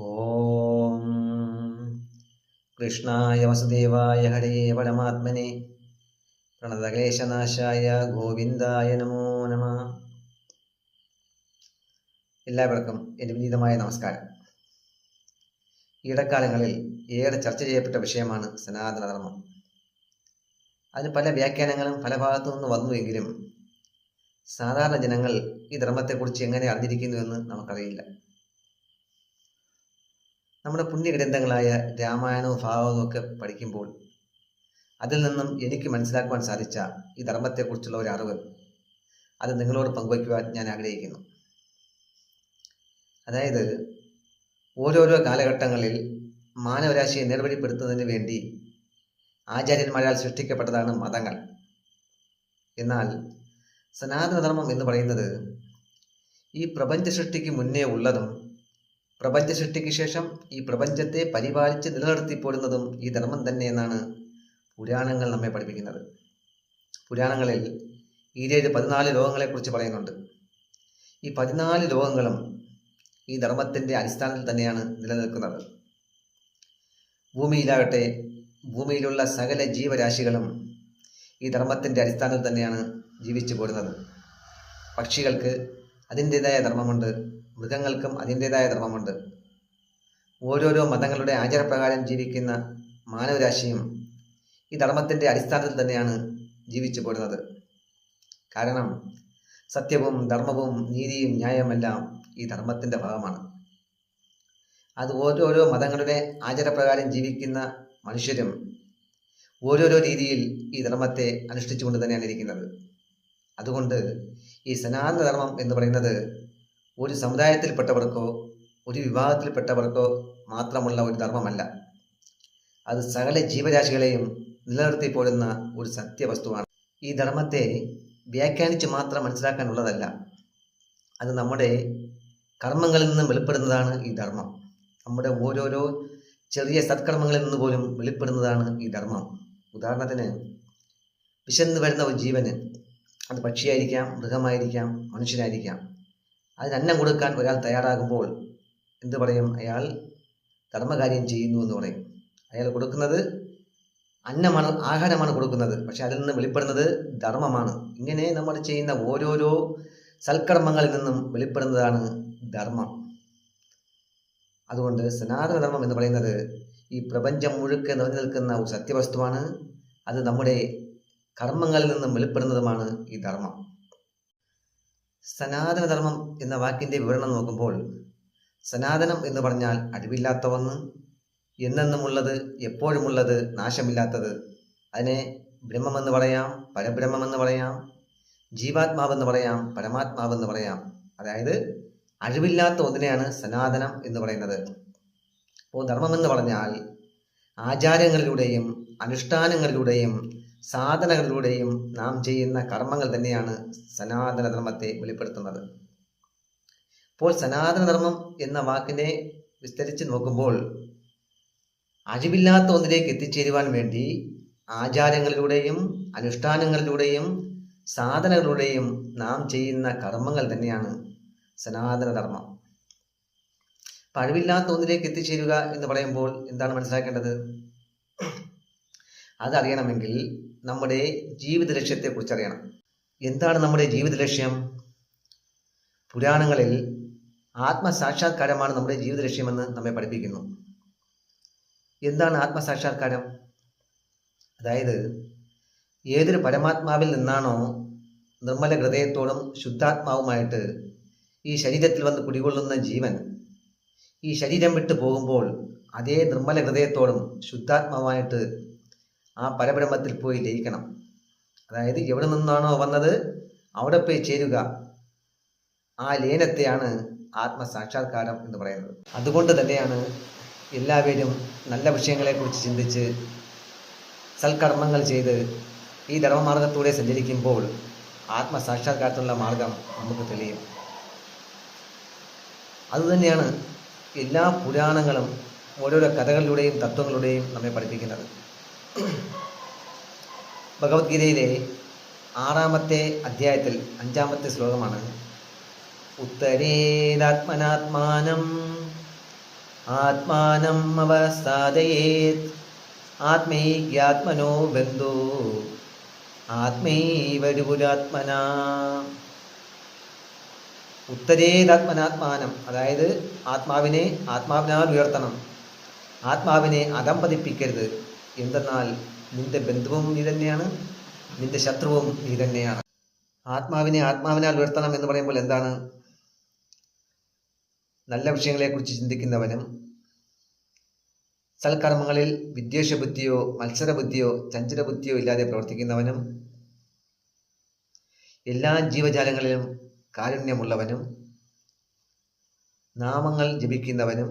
ഓം. കൃഷ്ണായ വസുദേവായ ഹരേ പരമാത്മനെ. പ്രണതക്ലേശനാശായ ഗോവിന്ദായ നമോ നമ. എല്ലാവർക്കും എന്റെ വിനീതമായ നമസ്കാരം. ഇടക്കാലങ്ങളിൽ ഏറെ ചർച്ച ചെയ്യപ്പെട്ട വിഷയമാണ് സനാതനധർമ്മം. അതിന് പല വ്യാഖ്യാനങ്ങളും പല ഭാഗത്തു നിന്ന് വന്നുവെങ്കിലും സാധാരണ ജനങ്ങൾ ഈ ധർമ്മത്തെക്കുറിച്ച് എങ്ങനെ അറിഞ്ഞിരിക്കുന്നുവെന്ന് നമുക്കറിയില്ല. നമ്മുടെ പുണ്യഗ്രന്ഥങ്ങളായ രാമായണവും ഭാഗവതവും ഒക്കെ പഠിക്കുമ്പോൾ അതിൽ നിന്നും എനിക്ക് മനസ്സിലാക്കുവാൻ സാധിച്ച ഈ ധർമ്മത്തെക്കുറിച്ചുള്ള ഒരു അറിവ് അത് നിങ്ങളോട് പങ്കുവയ്ക്കുവാൻ ഞാൻ ആഗ്രഹിക്കുന്നു. അതായത് ഓരോരോ കാലഘട്ടങ്ങളിൽ മാനവരാശിയെ നേർവഴിപ്പെടുത്തുന്നതിന് വേണ്ടി ആചാര്യന്മാരാൽ സൃഷ്ടിക്കപ്പെട്ടതാണ് മതങ്ങൾ. എന്നാൽ സനാതനധർമ്മം എന്ന് പറയുന്നത് ഈ പ്രപഞ്ച സൃഷ്ടിക്ക് മുന്നേ ഉള്ളതും പ്രപഞ്ച സൃഷ്ടിക്ക് ശേഷം ഈ പ്രപഞ്ചത്തെ പരിപാലിച്ച് നിലനിർത്തിപ്പോരുന്നതും ഈ ധർമ്മം തന്നെ എന്നാണ് പുരാണങ്ങൾ നമ്മെ പഠിപ്പിക്കുന്നത്. പുരാണങ്ങളിൽ ഈരേഴ് പതിനാല് ലോകങ്ങളെക്കുറിച്ച് പറയുന്നുണ്ട്. ഈ പതിനാല് ലോകങ്ങളും ഈ ധർമ്മത്തിന്റെ അടിസ്ഥാനത്തിൽ തന്നെയാണ് നിലനിൽക്കുന്നത്. ഭൂമിയിലാകട്ടെ ഭൂമിയിലുള്ള സകല ജീവരാശികളും ഈ ധർമ്മത്തിന്റെ അടിസ്ഥാനത്തിൽ തന്നെയാണ് ജീവിച്ചു പോരുന്നത് പക്ഷികൾക്ക് അതിന്റെതായ ധർമ്മമുണ്ട്. മൃഗങ്ങൾക്കും അതിന്റെതായ ധർമ്മമുണ്ട്. ഓരോരോ മതങ്ങളുടെ ആചാരപ്രകാരം ജീവിക്കുന്ന മാനവരാശിയും ഈ ധർമ്മത്തിന്റെ അടിസ്ഥാനത്തിൽ തന്നെയാണ് ജീവിച്ചു പോരുന്നത് കാരണം സത്യവും ധർമ്മവും നീതിയും ന്യായമെല്ലാം ഈ ധർമ്മത്തിന്റെ ഭാഗമാണ്. അത് ഓരോരോ മതങ്ങളുടെ ആചാരപ്രകാരം ജീവിക്കുന്ന മനുഷ്യരും ഓരോരോ രീതിയിൽ ഈ ധർമ്മത്തെ അനുഷ്ഠിച്ചുകൊണ്ട് തന്നെയാണ് ഇരിക്കുന്നത്. അതുകൊണ്ട് ഈ സനാതന ധർമ്മം എന്ന് പറയുന്നത് ഒരു സമുദായത്തിൽപ്പെട്ടവർക്കോ ഒരു വിഭാഗത്തിൽപ്പെട്ടവർക്കോ മാത്രമുള്ള ഒരു ധർമ്മമല്ല. അത് സകല ജീവരാശികളെയും നിലനിർത്തി പോരുന്ന ഒരു സത്യവസ്തുവാണ്. ഈ ധർമ്മത്തെ വ്യാഖ്യാനിച്ച് മാത്രം മനസ്സിലാക്കാനുള്ളതല്ല. അത് നമ്മുടെ കർമ്മങ്ങളിൽ നിന്നും വെളിപ്പെടുന്നതാണ് ഈ ധർമ്മം. നമ്മുടെ ഓരോരോ ചെറിയ സത്കർമ്മങ്ങളിൽ നിന്ന് പോലും വെളിപ്പെടുന്നതാണ് ഈ ധർമ്മം. ഉദാഹരണത്തിന് വിശന്ന് വരുന്ന ഒരു ജീവന് അത് പക്ഷിയായിരിക്കാം മൃഗമായിരിക്കാം മനുഷ്യനായിരിക്കാം. അതിന് അന്നം കൊടുക്കാൻ ഒരാൾ തയ്യാറാകുമ്പോൾ എന്ത് പറയും? അയാൾ ധർമ്മകാര്യം ചെയ്യുന്നു എന്ന് പറയും. അയാൾ കൊടുക്കുന്നത് അന്നമാണ് ആഹാരമാണ് കൊടുക്കുന്നത്. പക്ഷെ അതിൽ നിന്ന് വെളിപ്പെടുന്നത് ധർമ്മമാണ്. ഇങ്ങനെ നമ്മൾ ചെയ്യുന്ന ഓരോരോ സൽക്കർമ്മങ്ങളിൽ നിന്നും വെളിപ്പെടുന്നതാണ് ധർമ്മം. അതുകൊണ്ട് സനാതന ധർമ്മം എന്ന് പറയുന്നത് ഈ പ്രപഞ്ചം മുഴുക്കെ നിറഞ്ഞു നിൽക്കുന്ന ഒരു സത്യവസ്തുവാണ്. അത് നമ്മുടെ കർമ്മങ്ങളിൽ നിന്നും വെളിപ്പെടുന്നതുമാണ് ഈ ധർമ്മം. സനാതനധർമ്മം എന്ന വാക്കിന്റെ വിവരണം നോക്കുമ്പോൾ സനാതനം എന്ന് പറഞ്ഞാൽ അടിവില്ലാത്ത ഒന്ന് എന്നെന്നുമുള്ളത് എപ്പോഴുമുള്ളത് നാശമില്ലാത്തത്. അതിനെ ബ്രഹ്മമെന്ന് പറയാം പരബ്രഹ്മമെന്ന് പറയാം ജീവാത്മാവെന്ന് പറയാം പരമാത്മാവെന്ന് പറയാം. അതായത് അഴിവില്ലാത്ത ഒന്നിനെയാണ് സനാതനം എന്ന് പറയുന്നത്. അപ്പോൾ ധർമ്മമെന്ന് പറഞ്ഞാൽ ആചാരങ്ങളിലൂടെയും അനുഷ്ഠാനങ്ങളിലൂടെയും സാധനകളിലൂടെയും നാം ചെയ്യുന്ന കർമ്മങ്ങൾ തന്നെയാണ് സനാതനധർമ്മത്തെ വെളിപ്പെടുത്തുന്നത്. അപ്പോൾ സനാതനധർമ്മം എന്ന വാക്കിനെ വിസ്തരിച്ച് നോക്കുമ്പോൾ അഴിവില്ലാത്ത ഒന്നിലേക്ക് എത്തിച്ചേരുവാൻ വേണ്ടി ആചാരങ്ങളിലൂടെയും അനുഷ്ഠാനങ്ങളിലൂടെയും സാധനങ്ങളിലൂടെയും നാം ചെയ്യുന്ന കർമ്മങ്ങൾ തന്നെയാണ് സനാതനധർമ്മം. അപ്പം അഴിവില്ലാത്ത ഒന്നിലേക്ക് എത്തിച്ചേരുക എന്ന് പറയുമ്പോൾ എന്താണ് മനസ്സിലാക്കേണ്ടത്? അതറിയണമെങ്കിൽ നമ്മുടെ ജീവിത ലക്ഷ്യത്തെക്കുറിച്ച് അറിയണം എന്താണ് നമ്മുടെ ജീവിത ലക്ഷ്യം പുരാണങ്ങളിൽ ആത്മസാക്ഷാത്കാരമാണ് നമ്മുടെ ജീവിത ലക്ഷ്യമെന്ന് നമ്മെ പഠിപ്പിക്കുന്നു. എന്താണ് ആത്മസാക്ഷാത്കാരം? അതായത് ഏതൊരു പരമാത്മാവിൽ നിന്നാണോ നിർമ്മല ഹൃദയത്തോടും ശുദ്ധാത്മാവുമായിട്ട് ഈ ശരീരത്തിൽ വന്ന് കുടികൊള്ളുന്ന ജീവൻ ഈ ശരീരം വിട്ടു പോകുമ്പോൾ അതേ നിർമ്മല ഹൃദയത്തോടും ശുദ്ധാത്മാവായിട്ട് ആ പരബ്രഹ്മത്തിൽ പോയി ലയിക്കണം അതായത് എവിടെ നിന്നാണോ വന്നത് അവിടെ പോയി ചേരുക. ആ ലയനത്തെയാണ് ആത്മസാക്ഷാത്കാരം എന്ന് പറയുന്നത്. അതുകൊണ്ട് തന്നെയാണ് എല്ലാവരും നല്ല വിഷയങ്ങളെക്കുറിച്ച് ചിന്തിച്ച് സൽക്കർമ്മങ്ങൾ ചെയ്ത് ഈ ധർമ്മമാർഗത്തൂടെ സഞ്ചരിക്കുമ്പോൾ ആത്മസാക്ഷാത്കാരത്തിനുള്ള മാർഗം നമുക്ക് തെളിയും. അതുതന്നെയാണ് എല്ലാ പുരാണങ്ങളും ഓരോരോ കഥകളിലൂടെയും തത്വങ്ങളുടെയും നമ്മെ പഠിപ്പിക്കുന്നത്. ഭഗവത്ഗീതയിലെ ആറാമത്തെ അധ്യായത്തിൽ അഞ്ചാമത്തെ ശ്ലോകമാണ്. ഉത്തരേതാത്മനാത്മാനം ആത്മാനം അവസാദയേത് ആത്മൈക്യാത്മനോ ബന്ധു ആത്മൈവരുപുരാത്മന. ഉത്തരേതാത്മനാത്മാനം അതായത് ആത്മാവിനെ ആത്മാവിനാൽ ഉയർത്തണം ആത്മാവിനെ അധംപതിപ്പിക്കരുത് എന്തെന്നാൽ നിന്റെ ബന്ധുവും നീ തന്നെയാണ്. നിന്റെ ശത്രുവും നീ തന്നെയാണ്. ആത്മാവിനെ ആത്മാവിനാൽ ഉയർത്തണം എന്ന് പറയുമ്പോൾ എന്താണ്? നല്ല വിഷയങ്ങളെക്കുറിച്ച് ചിന്തിക്കുന്നവനും സൽക്കർമ്മങ്ങളിൽ വിദ്വേഷ ബുദ്ധിയോ മത്സര ബുദ്ധിയോ ചഞ്ചല ബുദ്ധിയോ ഇല്ലാതെ പ്രവർത്തിക്കുന്നവനും എല്ലാ ജീവജാലങ്ങളിലും കാരുണ്യമുള്ളവനും നാമങ്ങൾ ജപിക്കുന്നവനും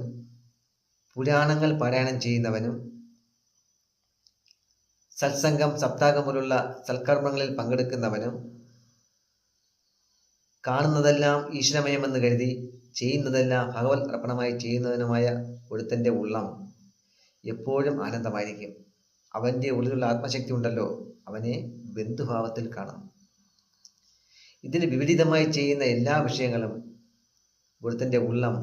പുരാണങ്ങൾ പാരായണം ചെയ്യുന്നവനും സത്സംഗം സപ്താഹം പോലുള്ള സൽക്കർമ്മങ്ങളിൽ പങ്കെടുക്കുന്നവനും കാണുന്നതെല്ലാം ഈശ്വരമയമെന്ന് കരുതി ചെയ്യുന്നതെല്ലാം ഭഗവത് അർപ്പണമായി ചെയ്യുന്നവനുമായ ഒരുത്തന്റെ ഉള്ളം എപ്പോഴും ആനന്ദമായിരിക്കും. അവന്റെ ഉള്ളിലുള്ള ആത്മശക്തി ഉണ്ടല്ലോ അവനെ ബന്ധുഭാവത്തിൽ കാണാം. ഇതിന് വിപരീതമായി ചെയ്യുന്ന എല്ലാ വിഷയങ്ങളും ഒരുത്തന്റെ ഉള്ളം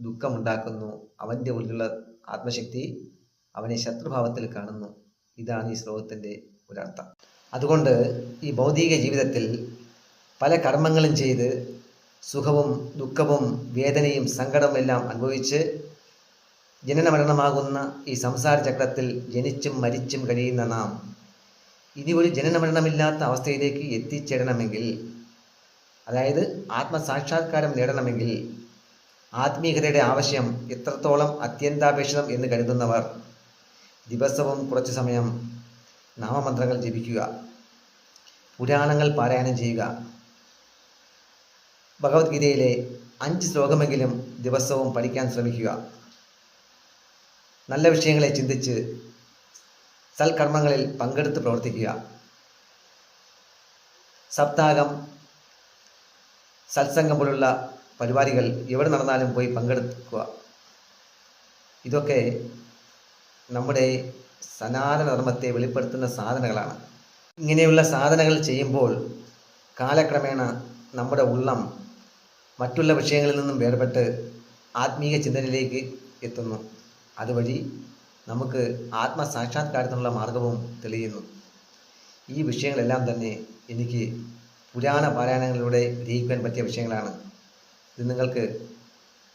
ദുഃഖമുണ്ടാക്കുന്നു അവന്റെ ഉള്ളിലുള്ള ആത്മശക്തി അവനെ ശത്രുഭാവത്തിൽ കാണുന്നു. ഇതാണ് ഈ ശ്ലോകത്തിന്റെ ഒരർത്ഥം. അതുകൊണ്ട് ഈ ഭൗതിക ജീവിതത്തിൽ പല കർമ്മങ്ങളും ചെയ്ത് സുഖവും ദുഃഖവും വേദനയും സങ്കടവും എല്ലാം അനുഭവിച്ച് ജനന മരണമാകുന്ന ഈ സംസാര ചക്രത്തിൽ ജനിച്ചും മരിച്ചും കഴിയുന്ന നാം ഇനി ഒരു ജനന മരണമില്ലാത്ത അവസ്ഥയിലേക്ക് എത്തിച്ചേരണമെങ്കിൽ അതായത് ആത്മസാക്ഷാത്കാരം നേടണമെങ്കിൽ ആത്മീയതയുടെ ആവശ്യം എത്രത്തോളം അത്യന്താപേക്ഷിതം എന്ന് കരുതുന്നവർ ദിവസവും കുറച്ച് സമയം നാമമന്ത്രങ്ങൾ ജപിക്കുക. പുരാണങ്ങൾ പാരായണം ചെയ്യുക. ഭഗവത്ഗീതയിലെ അഞ്ച് ശ്ലോകമെങ്കിലും ദിവസവും പഠിക്കാൻ ശ്രമിക്കുക. നല്ല വിഷയങ്ങളെ ചിന്തിച്ച് സൽക്കർമ്മങ്ങളിൽ പങ്കെടുത്ത് പ്രവർത്തിക്കുക. സപ്താഹം സത്സംഗം പോലുള്ള പരിപാടികൾ എവിടെ നടന്നാലും പോയി പങ്കെടുക്കുക. ഇതൊക്കെ നമ്മുടെ സനാതനധർമ്മത്തെ വെളിപ്പെടുത്തുന്ന സാധനങ്ങളാണ് ഇങ്ങനെയുള്ള സാധനങ്ങൾ ചെയ്യുമ്പോൾ കാലക്രമേണ നമ്മുടെ ഉള്ളം മറ്റുള്ള വിഷയങ്ങളിൽ നിന്നും വേർപെട്ട് ആത്മീയ ചിന്തനയിലേക്ക് എത്തുന്നു. അതുവഴി നമുക്ക് ആത്മസാക്ഷാത്കാരത്തിനുള്ള മാർഗവും തെളിയുന്നു. ഈ വിഷയങ്ങളെല്ലാം തന്നെ എനിക്ക് പുരാണ പാരായണങ്ങളിലൂടെ ഗ്രഹിക്കാൻ പറ്റിയ വിഷയങ്ങളാണ്. ഇത് നിങ്ങൾക്ക്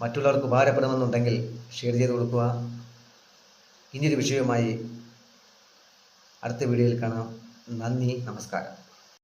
മറ്റുള്ളവർക്ക് ഉപകാരപ്പെടുമെന്നുണ്ടെങ്കിൽ ഷെയർ ചെയ്ത് കൊടുക്കുക. ഇനിയൊരു വിഷയവുമായി അടുത്ത വീഡിയോയിൽ കാണാം. നന്ദി നമസ്കാരം.